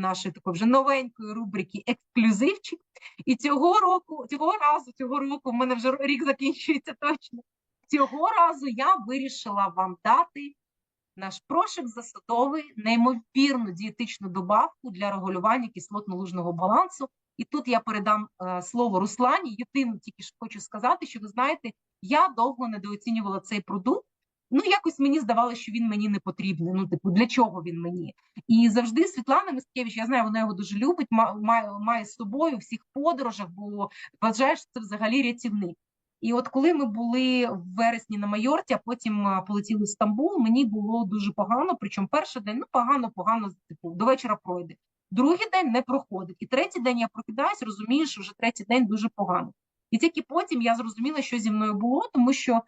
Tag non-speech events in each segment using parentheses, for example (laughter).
нашої такої вже новенької рубрики Ексклюзивчик. І цього року, цього разу, цього року, в мене вже рік закінчується точно. Цього разу я вирішила вам дати наш прошик засадовий, неймовірну дієтичну добавку для регулювання кислотно-лужного балансу. І тут я передам е, слово Руслані. Єдине, тільки ж хочу сказати, що ви знаєте, я довго недооцінювала цей продукт. Ну, якось мені здавалося, що він мені не потрібний. Ну, типу, для чого він мені? І завжди Світлана Мискевич, я знаю, вона його дуже любить, має, має з собою у всіх подорожах, бо вважає, що це взагалі рятівник. І от коли ми були в вересні на Майорці, а потім полетіли в Стамбул, мені було дуже погано. Причому перший день ну погано, погано, типу, до вечора пройде. Другий день не проходить. І третій день я прокидаюсь, розумію, що вже третій день дуже погано. І тільки потім я зрозуміла, що зі мною було, тому що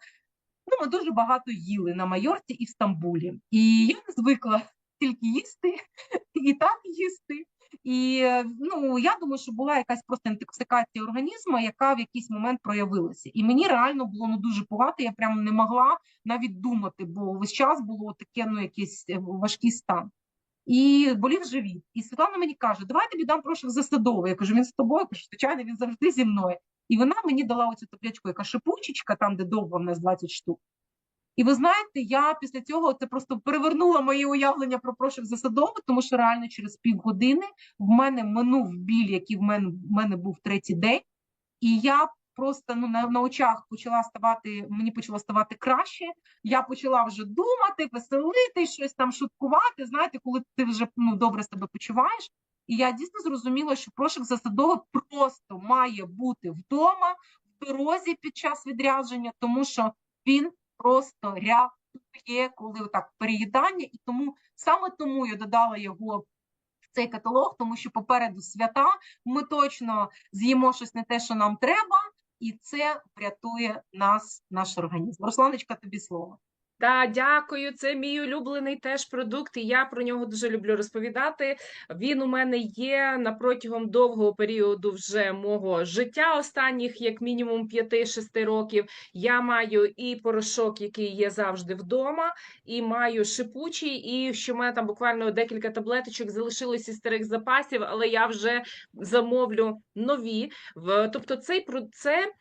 ну, ми дуже багато їли на Майорці і в Стамбулі. І я не звикла тільки їсти (laughs) і так їсти. І ну я думаю, що була якась просто інтоксикація організму, яка в якийсь момент проявилася. І мені реально було ну дуже погано, я прямо не могла навіть думати, бо весь час було таке ну якийсь е, важкий стан. І болів живіт. І Світлана мені каже: Давай я тобі дам прошик засадовий. Я кажу, він з тобою, я кажу, звичайно, він завжди зі мною. І вона мені дала оцю таблячку, яка шипучечка, там, де довго в нас 20 штук. І ви знаєте, я після цього це просто перевернула моє уявлення про прошик засадовий, тому що реально через півгодини в мене минув біль, який в мене, в мене був третій день, і я просто ну, на, на очах почала ставати, мені почало ставати краще. Я почала вже думати, веселити, щось там шуткувати. Знаєте, коли ти вже ну, добре себе почуваєш. І я дійсно зрозуміла, що прошик засадовий просто має бути вдома, в дорозі під час відрядження, тому що він просто рятує, коли отак переїдання, і тому саме тому я додала його цей каталог, тому що попереду свята ми точно з'їмо щось не те, що нам треба, і це врятує нас, наш організм. Русланочка, тобі слово. Да, дякую. Це мій улюблений теж продукт, і я про нього дуже люблю розповідати. Він у мене є на протягом довгого періоду вже мого життя, останніх як мінімум 5-6 років. Я маю і порошок, який є завжди вдома, і маю шипучий, і що мене там буквально декілька таблеточок залишилось із старих запасів, але я вже замовлю нові. Тобто, цей про це.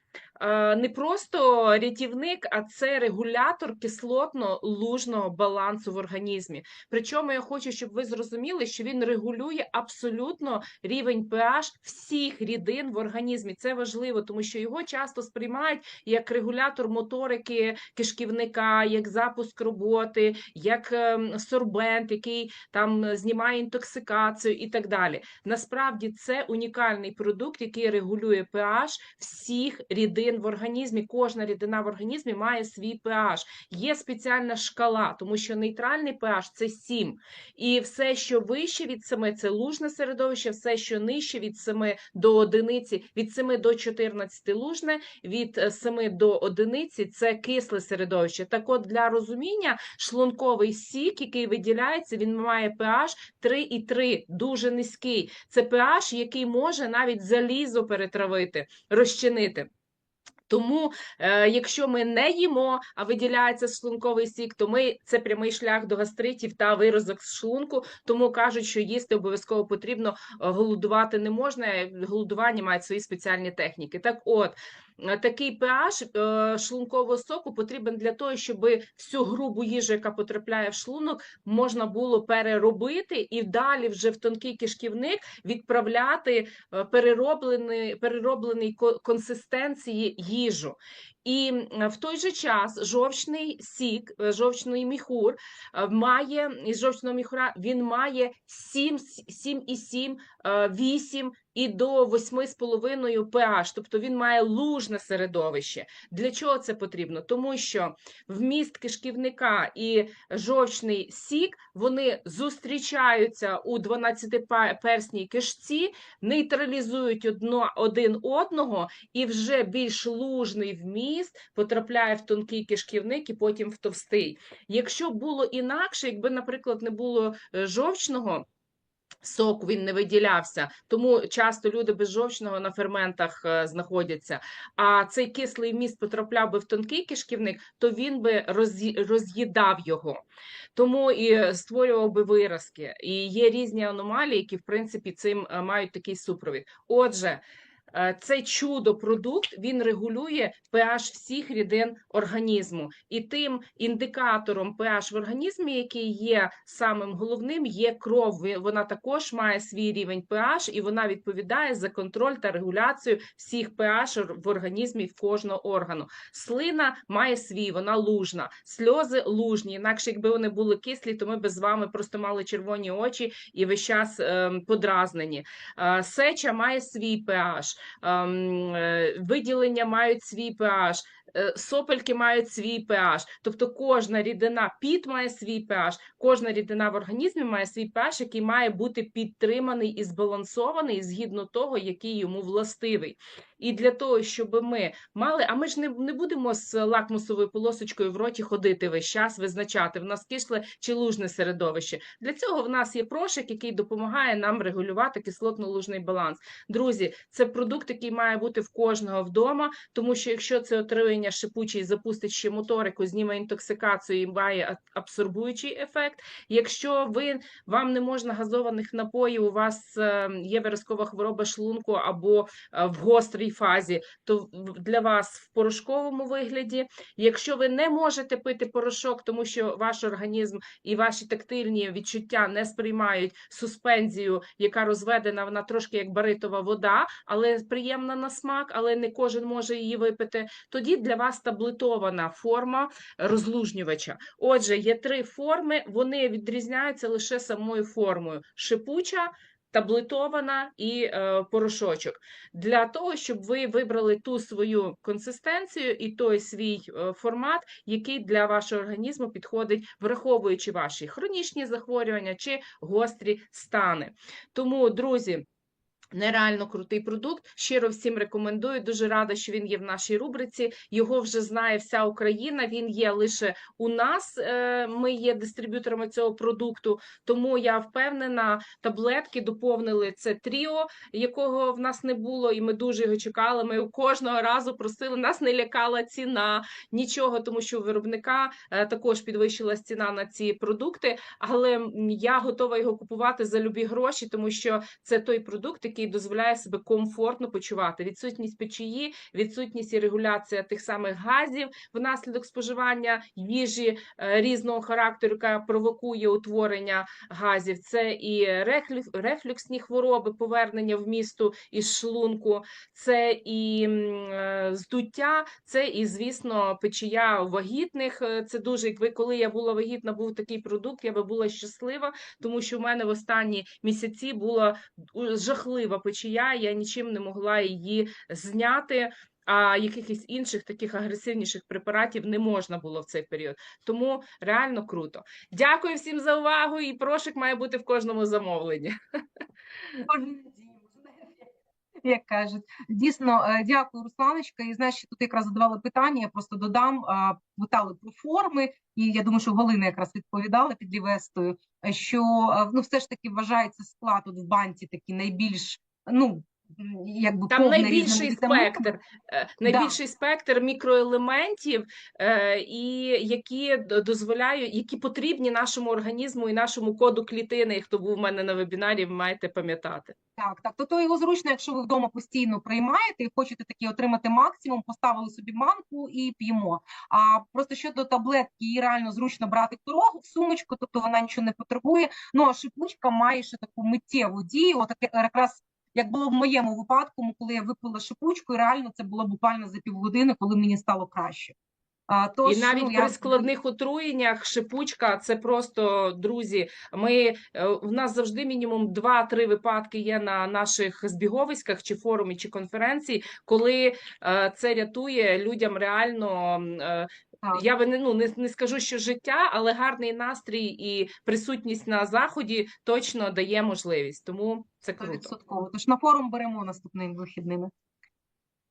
Е, Не просто рятівник, а це регулятор кислотно-лужного балансу в організмі. Причому я хочу, щоб ви зрозуміли, що він регулює абсолютно рівень pH всіх рідин в організмі. Це важливо, тому що його часто сприймають як регулятор моторики кишківника, як запуск роботи, як ем, сорбент, який там знімає інтоксикацію і так далі. Насправді це унікальний продукт, який регулює pH всіх рідин в організмі. Кожна рідина в організмі має свій pH. Є спеціальна шкала, тому що нейтральний pH – це 7. І все, що вище від 7 – це лужне середовище, все, що нижче від 7 до одиниці, від 7 до 14 – лужне, від е, 7 до одиниці – це кисле середовище. Так от, для розуміння, шлунковий сік, який виділяється, він має pH 3,3, дуже низький. Це pH, який може навіть залізо перетравити, розчинити. Тому, е, якщо ми не їмо, а виділяється шлунковий сік, то ми це прямий шлях до гастритів та виразок з шлунку. Тому кажуть, що їсти обов'язково потрібно, е, голодувати не можна. е, Голодування мають свої спеціальні техніки. Так, от такий pH е, шлункового соку потрібен для того, щоб всю грубу їжу, яка потрапляє в шлунок, можна було переробити і далі вже в тонкий кишківник відправляти е, перероблений, перероблений ко- консистенції їжу. І в той же час жовчний сік, е, жовчний міхур е, має із жовчного міхура він має 7, 7,7, е, 8 і до 8,5 pH, тобто він має лужне середовище. Для чого це потрібно? Тому що вміст кишківника і жовчний сік вони зустрічаються у 12-персній кишці, нейтралізують одно, один одного, і вже більш лужний вміст потрапляє в тонкий кишківник і потім в товстий. Якщо було інакше, якби, наприклад, не було е, жовчного. Сок він не виділявся, тому часто люди безжовчного на ферментах е, знаходяться. А цей кислий вміст потрапляв би в тонкий кишківник, то він би роз'їдав його. Тому і створював би виразки. І є різні аномалії, які в принципі цим е, мають такий супровід. Отже. Е, Цей чудо-продукт він регулює pH всіх рідин організму, і тим індикатором pH в організмі, який є самим головним, є кров. Вона також має свій рівень pH, і вона відповідає за контроль та регуляцію всіх pH в організмі в кожного органу. Слина має свій, вона лужна, сльози лужні. Інакше, якби вони були кислі, то ми би з вами просто мали червоні очі і весь час ем, подразнені. Е, Сеча має свій pH, виділення мають свій pH. е, Сопельки мають свій pH, тобто кожна рідина піт має свій pH, кожна рідина в організмі має свій pH, який має бути підтриманий і збалансований згідно того, який йому властивий. І для того, щоб ми мали, а ми ж не, не будемо з лакмусовою полосочкою в роті ходити весь час, визначати в нас кисле чи лужне середовище. Для цього в нас є прошик, який допомагає нам регулювати кислотно-лужний баланс. Друзі, це продукт, який має бути в кожного вдома, тому що якщо це отруєння шипучий запустить ще моторику, зніме інтоксикацію і має абсорбуючий ефект. Якщо ви вам не можна газованих напоїв, у вас е, є виразкова хвороба шлунку або е, в гострій фазі, то для вас в порошковому вигляді. Якщо ви не можете пити порошок, тому що ваш організм і ваші тактильні відчуття не сприймають суспензію, яка розведена, вона трошки як баритова вода, але приємна на смак, але не кожен може її випити. Тоді для вас таблетована форма розлужнювача. Отже, є три форми, вони відрізняються лише самою формою: шипуча. Таблетована і е, порошочок для того, щоб ви вибрали ту свою консистенцію і той свій е, формат, який для вашого організму підходить, враховуючи ваші хронічні захворювання чи гострі стани. Тому, друзі. Нереально крутий продукт. Щиро всім рекомендую. Дуже рада, що він є в нашій рубриці. Його вже знає вся Україна. Він є лише у нас. е, Ми є дистриб'юторами цього продукту. Тому я впевнена, таблетки доповнили це тріо, якого в нас не було, і ми дуже його чекали. Ми кожного разу просили. Нас не лякала ціна, нічого, тому що у виробника е, також підвищилась ціна на ці продукти. Але я готова його купувати за любі гроші, тому що це той продукт, який дозволяє себе комфортно почувати. Відсутність печії, відсутність і регуляція тих самих газів внаслідок споживання їжі е, різного характеру, яка провокує утворення газів. Це і рефлюксні хвороби, повернення в місту із шлунку, це і е, здуття, це і, звісно, печія вагітних. Е, Це дуже, коли я була вагітна, був такий продукт, я би була щаслива, тому що в мене в останні місяці була у- жахлива печія, я нічим не могла її зняти. А якихось інших таких агресивніших препаратів не можна було в цей період. Тому реально круто. Дякую всім за увагу, і прошик має бути в кожному замовленні. Як кажуть. Дійсно, е, дякую, Русланочка. І знаєш, тут якраз задавали питання, я просто додам, питали про форми, і я думаю, що Галина якраз відповідала під Лівестою, що е, ну, все ж таки вважається склад от в банці такий найбільш, ну, якби Там найбільший різними спектр, е, найбільший спектр мікроелементів, е, і які дозволяють, які потрібні нашому організму і нашому коду клітини. Хто був у мене на вебінарі, ви маєте пам'ятати. Так, так, то, то його зручно, якщо ви вдома постійно приймаєте і хочете таки отримати максимум, поставили собі манку і п'ємо. А просто щодо таблетки, її реально зручно брати в дорогу, в сумочку, тобто вона нічого не потребує. Ну а шипучка має ще таку миттєву дію. Отаке якраз як було в моєму випадку, коли я випила шипучку, і реально це було буквально за півгодини, коли мені стало краще. А, тож, і навіть ну, при я... складних отруєннях шипучка це просто друзі. Ми е, у нас завжди мінімум 2-3 випадки є на наших збіговиськах, чи форумі, чи конференції, коли е, це рятує людям реально. е. Я би не ну не, не скажу, що життя, але гарний настрій і присутність на заході точно дає можливість. Тому це круто. Тож на форум беремо наступними вихідними.